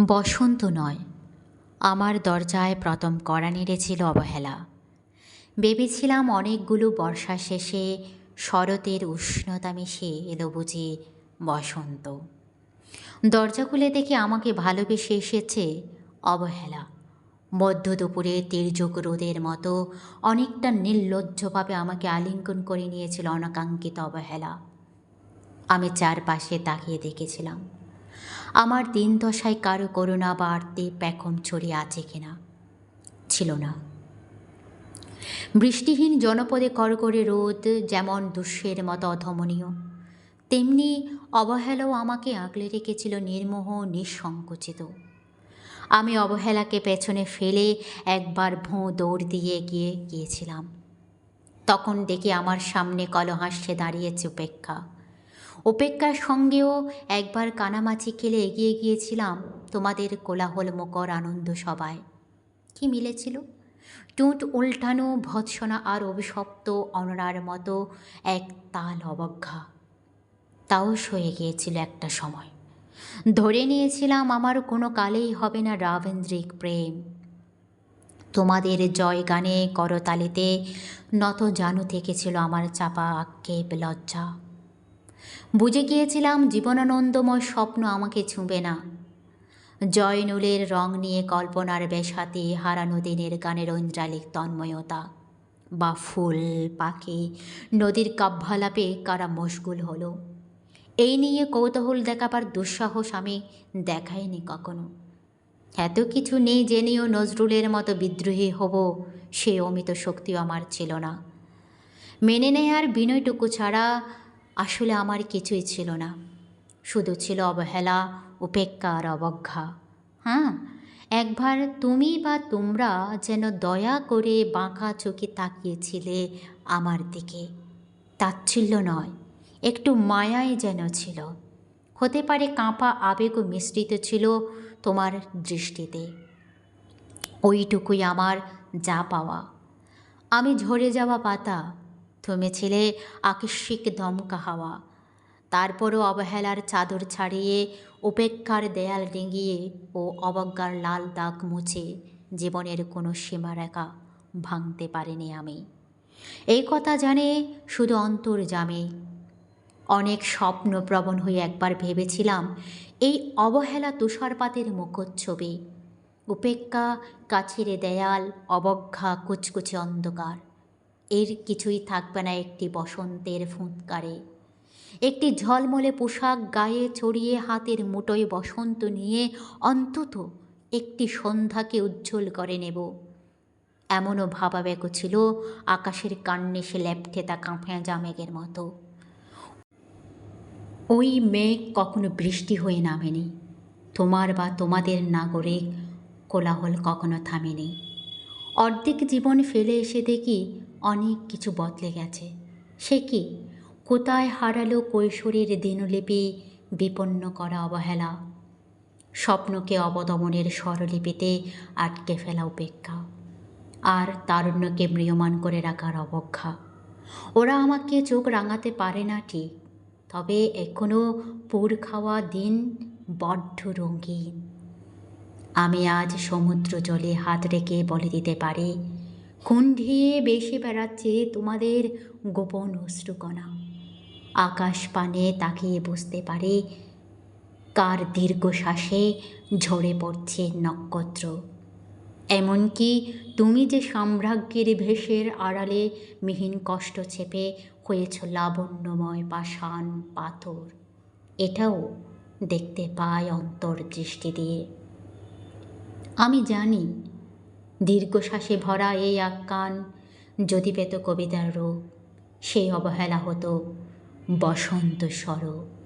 বসন্ত নয়। আমার দরজায় প্রথম কড়া নেড়েছিল অবহেলা। ভেবেছিলাম অনেকগুলো বর্ষা শেষে শরতের উষ্ণতা মিশে এলো বুঝি বসন্ত। দরজা খুলে দেখে আমাকে ভালোবেসে এসেছে অবহেলা। মধ্য দুপুরে তির্যক রোদের মতো অনেকটা নির্লজ্জভাবে আমাকে আলিঙ্গন করে নিয়েছিল অনাকাঙ্ক্ষিত অবহেলা। আমি চারপাশে তাকিয়ে দেখেছিলাম। আমার দিন দশায় কারও করুণা বাড়তে পেখম ছড়িয়ে আছে কিনা? ছিল না। বৃষ্টিহীন জনপদে করকরে রোদ যেমন দুষ্যের মতো অধমনীয়, তেমনি অবহেলাও আমাকে আঁকলে রেখেছিল নির্মোহ, নিঃসংকুচিত। আমি অবহেলাকে পেছনে ফেলে একবার ভোঁ দৌড় দিয়ে গিয়ে গিয়েছিলাম। তখন দেখি আমার সামনে কলহাস্যে দাঁড়িয়েছে উপেক্ষা। উপেক্ষার সঙ্গেও একবার কানামাছি খেলে এগিয়ে গিয়েছিলাম তোমাদের কোলাহল মকর আনন্দ সবাই কি মিলেছিল? টুট উল্টানো, ভৎসনা আর অভিশপ্ত অনরার মতো এক তাল অবজ্ঞা। তাও সয়ে গিয়েছিল একটা সময়। ধরে নিয়েছিলাম, আমার কোনো কালেই হবে না রাবেন্দ্রিক প্রেম। তোমাদের জয় গানে করতালিতে নত জানু থেকেছিল আমার চাপা আক্ষেপ লজ্জা। বুঝে গিয়েছিলাম জীবনানন্দময় স্বপ্ন আমাকে ছুঁবে না। জয়নুলের রং নিয়ে কল্পনার বেশাতে হারানো দিনের গানের ঐন্দ্রালিক তন্ময়তা। বা ফুল পাখি, নদীর কাব্যালাপে কারা মশগুল হলো। এই নিয়ে কৌতূহল দেখাবার দুঃসাহস আমি দেখাইনি কখনো। এত কিছু নেই জেনেও নজরুলের মতো বিদ্রোহী হব সে অমিত শক্তিও আমার ছিল না। মেনে নেয়ার বিনয়টুকু ছাড়া আসলে আমার কিছুই ছিল না। শুধু ছিল অবহেলা, উপেক্ষা আর অবজ্ঞা। হ্যাঁ একবার তুমি বা তোমরা যেন দয়া করে বাঁকা চোখে তাকিয়েছিলে আমার দিকে। তাচ্ছিল্য নয়, একটু মায়াই যেন ছিল। হতে পারে কাঁপা আবেগও মিশ্রিত ছিল তোমার দৃষ্টিতে। ওইটুকুই আমার যা পাওয়া। আমি ঝরে যাওয়া পাতা তুমি ছিলে আকস্মিক দমকা হাওয়া। তারপরও অবহেলার চাদর ছাড়িয়ে উপেক্ষার দেয়াল ডিঙিয়ে ও অবজ্ঞার লাল দাগ মুছে জীবনের কোনো সীমারেখা ভাঙতে পারিনি আমি। এই কথা জানে শুধু অন্তর জামে। অনেক স্বপ্ন প্রবণ হয়ে একবার ভেবেছিলাম এই অবহেলা তুষারপাতের মুখচ্ছবি। উপেক্ষা, কাছের দেয়াল, অবজ্ঞা, কুচকুচে অন্ধকার। এর কিছুই থাকবে না একটি বসন্তের ফুৎকারে একটি ঝলমলে পোশাক গায়ে ছড়িয়ে হাতের মুঠোয় বসন্ত নিয়ে অন্তত একটি সন্ধ্যাকে উজ্জ্বল করে নেব। এমনও ভাবাবেগ ছিল আকাশের কান্নে সে লেপটে তা কাঁপিয়া জামেগের মতো। ওই মেঘ কখনো বৃষ্টি হয়ে নামেনি। তোমার বা তোমাদের নাগরিক কোলাহল কখনো থামেনি। অর্ধেক জীবন ফেলে এসে দেখি অনেক কিছু বদলে গেছে। সে কি? কোথায় হারালো কৈশোরের দিনলিপি বিপন্ন করা অবহেলা? স্বপ্নকে অবদমনের স্বরলিপিতে আটকে ফেলা উপেক্ষা। আর তারুণ্যকে ম্রিয়মান করে রাখার অবক্ষা ওরা আমাকে চোখ রাঙাতে পারে না ঠিক, তবে এখনও পুর খাওয়া দিন বড্ড রঙিন। আমি আজ সমুদ্র জলে হাত রেখে বলে দিতে পারি কুণ্ঠিয়ে বেশি বেড়াচ্ছে তোমাদের গোপন অশ্রুকণা। আকাশ পানে তাকিয়ে বুঝতে পারে, কার দীর্ঘশ্বাসে ঝরে পড়ছে নক্ষত্র। এমনকি তুমি যে সাম্রাজ্যের ভেষের আড়ালে মিহিন কষ্ট চেপে হয়েছ লাবণ্যময় পাষাণ পাথর, এটাও দেখতে পায় অন্তর্দৃষ্টি দিয়ে। আমি জানি দীর্ঘশ্বাসে ভরা এই আখ্যান যদি পেত কবিতার রূপ। সেই অবহেলা হতো বসন্ত স্বরূপ।